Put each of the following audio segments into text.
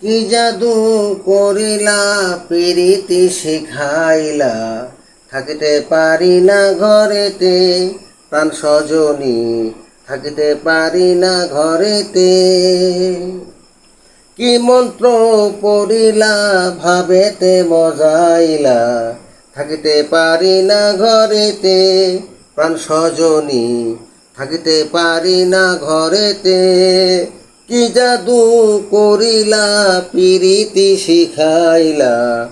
কি জাদু করিলা, প্রীতি শিখাইলা? থাকিতে পারি না ঘরেতে, প্রাণ সজনী। থাকিতে পারি না ঘরেতে। কি মন্ত্র পড়িলা, ভাবেতে মজাইলা? থাকিতে পারি না ঘরেতে, প্রাণ সজনী। থাকিতে পারি না ঘরেতে। কি জাদু করিলা, প্রীতি শিখাইলা?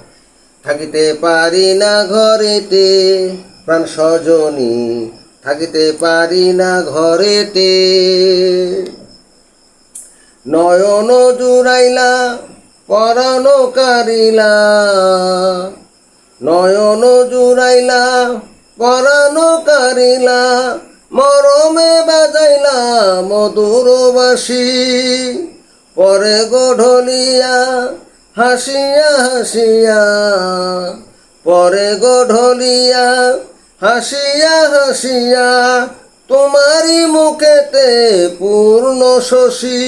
থাকিতে পারি না ঘরেতে, প্রাণ সজনী। থাকিতে পারি না ঘরেতে। নয়ন জুড়াইলা, পরাণ কারিলা। নয়ন জুড়াইলা, পরাণ কারিলা। মরমে বাজাইলা মধুর বাসি পরে গঢলিয়া হাসিয়া হাসিয়া। পরে গঢলিয়া হাসিয়া হাসিয়া, তোমারই মুখেতে পূর্ণ শশী।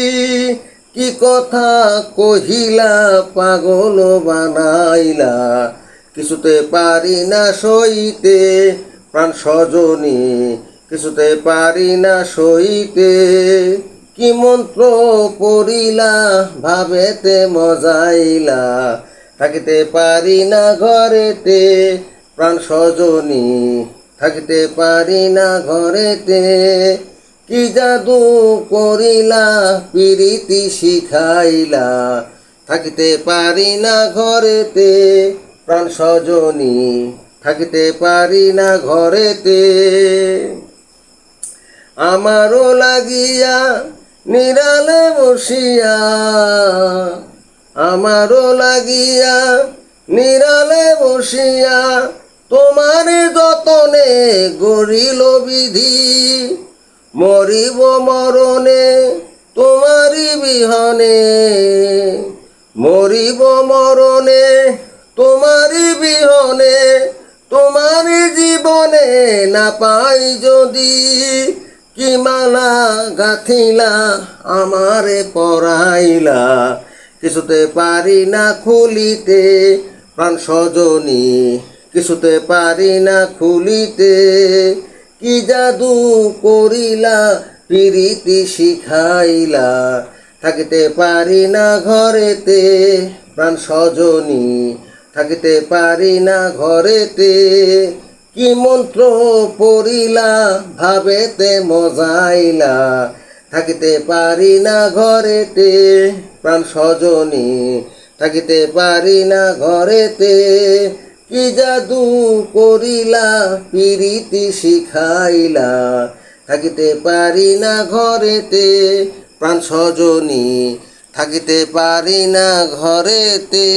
কি কথা কহিলা পাগল বানাইলা? কিছুতে পারি না সইতে প্রাণ সজনী। কিছুতে পারি না সইতে। কি মন্ত্র পড়িলা ভাবেতে মজাইলা। থাকিতে পারি না ঘরেতে, প্রাণ সজনী। থাকিতে পারি না ঘরেতে, কি জাদু করিলা, প্রীতি শিখাইলা। থাকিতে পারি না ঘরেতে, প্রাণ সজনী। থাকিতে পারি না ঘরেতে। আমারও লাগিয়া, নিরালে বসিয়া। আমারও লাগিয়া, নিরালে বসিয়া তোমার যতনে গরিল বিধি। মরিব মরণে, তোমারই বিহনে। মরিব মরণে, তোমারই বিহনে তোমার জীবনে না পাই যদি কি মালা গাথিলা, আমারে পড়াইলা কিছুতে পারি না খুলিতে, প্রাণ সজনী। কিছুতে পারি না খুলিতে, কি জাদু করিলা, প্রীতি শিখাইলা? থাকিতে পারি না ঘরেতে, প্রাণ সজনী। থাকিতে পারি না ঘরেতে কি মন্ত্র পড়িলা, ভাবেতে মজাইলা। থাকিতে পারি না ঘরেতে, প্রাণ সজনী। থাকিতে পারি না ঘরেতে, কি জাদু করিলা, প্রীতি শিখাইলা। থাকিতে পারি না ঘরেতে, প্রাণ সজনী। থাকিতে পারি না ঘরেতে।